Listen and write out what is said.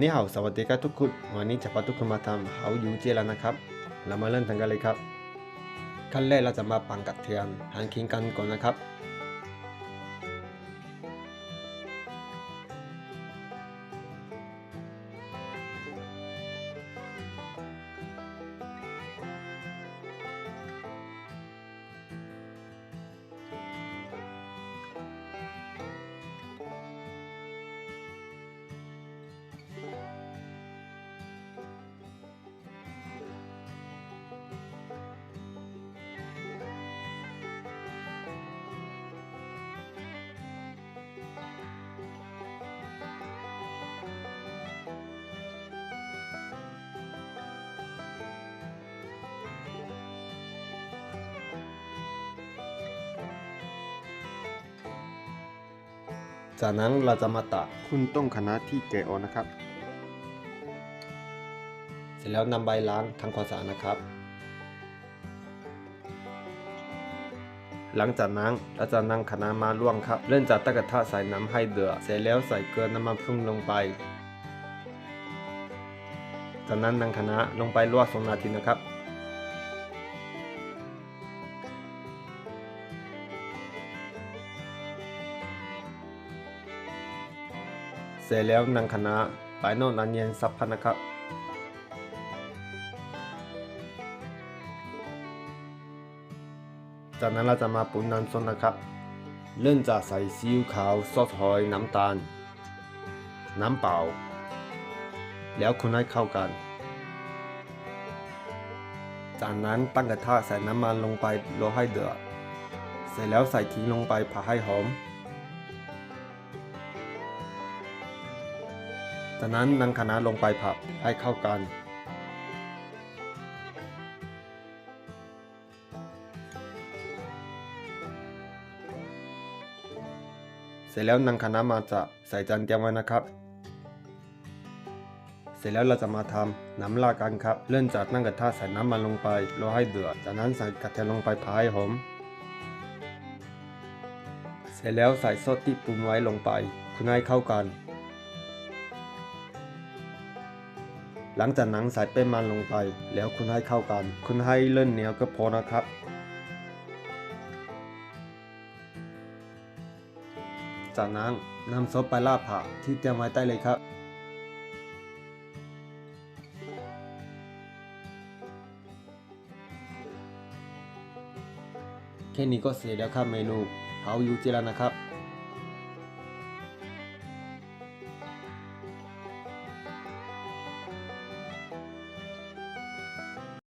นี่เห่าสวัสดีครับทุกคนวันนี้จะพาทุกคนมาทำเห่ายูเจแล้วนะครับ เรามาเริ่มทำกันเลยครับ ขั้นแรกเราจะมาปั่นกระเทียมหั่นขิงกันก่อนนะครับ จากนั้นเราจะมาตักคุณต้มคะน้าที่แกะออกนะครับ เสร็จแล้วนำใบล้างทำความสะอาดนะครับ หลังจากนั้นเราจะนำคะน้ามาลวกครับ เริ่มจากตั้งกระทะใส่น้ำให้เดือด เสร็จแล้วใส่เกลือน้ำมันพึ่งลงไป จากนั้นนำคะน้าลงไปลวกสองนาทีนะครับ เสร็จแล้วนำคะน้าไปโน่นอันเย็นสักพักนะครับจากนั้นเราจะมาปรุงน้ำส้มนะครับ เริ่มจากใส่ซีอิ๊วขาวซอสหอยน้ำตาล น้ำเปล่า แล้วคนให้เข้ากัน จากนั้นตั้งกระทะใส่น้ำมันลงไปรอให้เดือด เสร็จแล้วใส่ขิงลงไปผัดให้หอม จากนั้นนำคะน้าลงไปผัดให้เข้ากัน เสร็จแล้วนำคะน้ามาจะใส่จานเตรียมไว้นะครับ เสร็จแล้วเราจะมาทำน้ำรากันครับ เริ่มจากนั่งกระทะใส่น้ำมันลงไปรอให้เดือด จากนั้นใส่กระเทียมลงไปผัดให้หอมเสร็จแล้วใส่ซอสที่ปรุงไว้ลงไปคุณให้เข้ากัน หลังจากนั้นใส่แป้งมันลงไป แล้วคุณให้เข้ากัน คุณให้เล่นเนียวก็พอนะครับ จากนั้นนำซอสไปราดผักที่เตรียมไว้ใต้เลยครับแค่นี้ก็เสร็จแล้วครับเมนูเผายูจิแล้วนะครับ